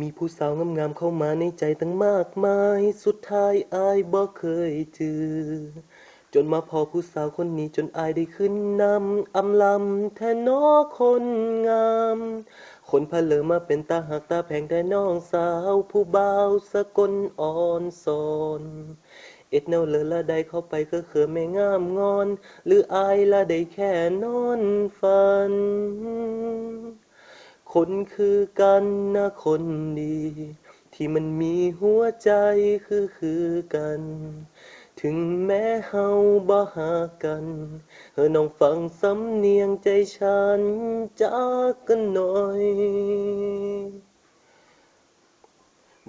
มีผู้สาวงามๆเข้ามาในใจตั้งมากมาย สุดท้ายอายบ่เคยเจอ จนมาพอผู้สาวคนนี้จนอายได้ขึ้นนำอำลำแทนน้อคนงาม คนพะเลอมาเป็นตาหักตาแพงแต่น้องสาว ผู้บ่าวสกลอ่อนสอนเอ็ดแนวเลอละได้เข้าไปก็เคือไม่งามงอน หรืออายละได้แค่นอนฝัน คนคือกันนะคนดี ที่มันมีหัวใจคือคือกัน ถึงแม้เฮาบ่หากันเฮอน้องฟังสำเนียงใจฉันจากกันหน่อย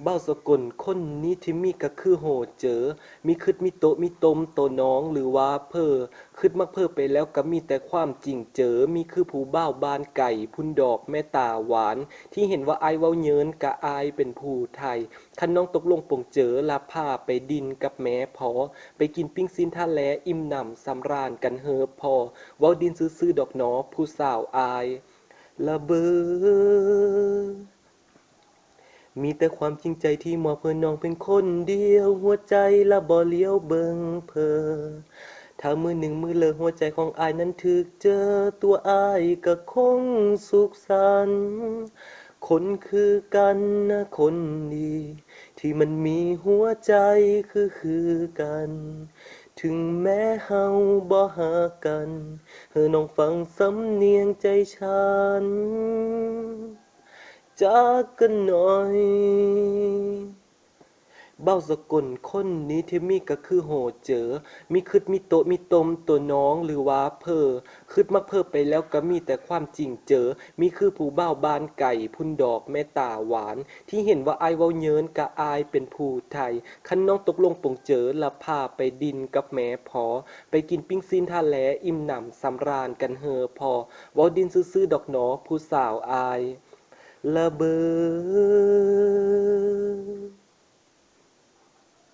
บ้าสกลคนนี้ที่มีก็คือโหเจอ มีคึดมีโตมีตมโตน้องหรือว่าเพ้อคึดมักเพ้อไปแล้วก็มีแต่ความจริงเจอ มีคือผู้บ้าบานไก่ พุ่นดอกแม่ตาหวาน ที่เห็นว่าอายเว้าเยินกะอายเป็นผู้ไทยคันน้องตกลงปงเจอลาผ้าไปดินกับแม่พอ ไปกินปิ้งซินท่าแลอิ่มหนำสำราญกันเฮอพอ เว้าดินซื่อๆดอกหนอผู้สาวอายละเบอ มีแต่ความจริงใจที่มอบเพื่อน้องเป็นคนเดียว หัวใจละบ่เลี้ยวเบิงเพอถ้ามือหนึ่งมือเลอหัวใจของอายนั้นถึกเจอตัวอายก็คงสุขสันต์คนคือกันนะคนดี ที่มันมีหัวใจคือคือกัน ถึงแม้เฮาบ่หากันเฮอน้องฟังสำเนียงใจฉัน จากกันหน่อย เบ้าสกลคนนี้ที่มีก็คือโหเจอ มีคึดมีโตมีตมตัวน้องหรือว่าเพอคึดมักเพอไปแล้วก็มีแต่ความจริงเจอ มีคือผู้เบ้าบานไก่พุ่นดอกแม่ตาหวาน ที่เห็นว่าไอายเว้าเยินกะอายเป็นผู้ไทย คันน้องตกลงปงเจอละพาไปดินกับแม่พอ ไปกินปิ้งซินท่าแลอิ่มหนำสำราญกันเฮอพอเว้าดินซื่อๆดอกหนอผู้สาวอาย ละเบอ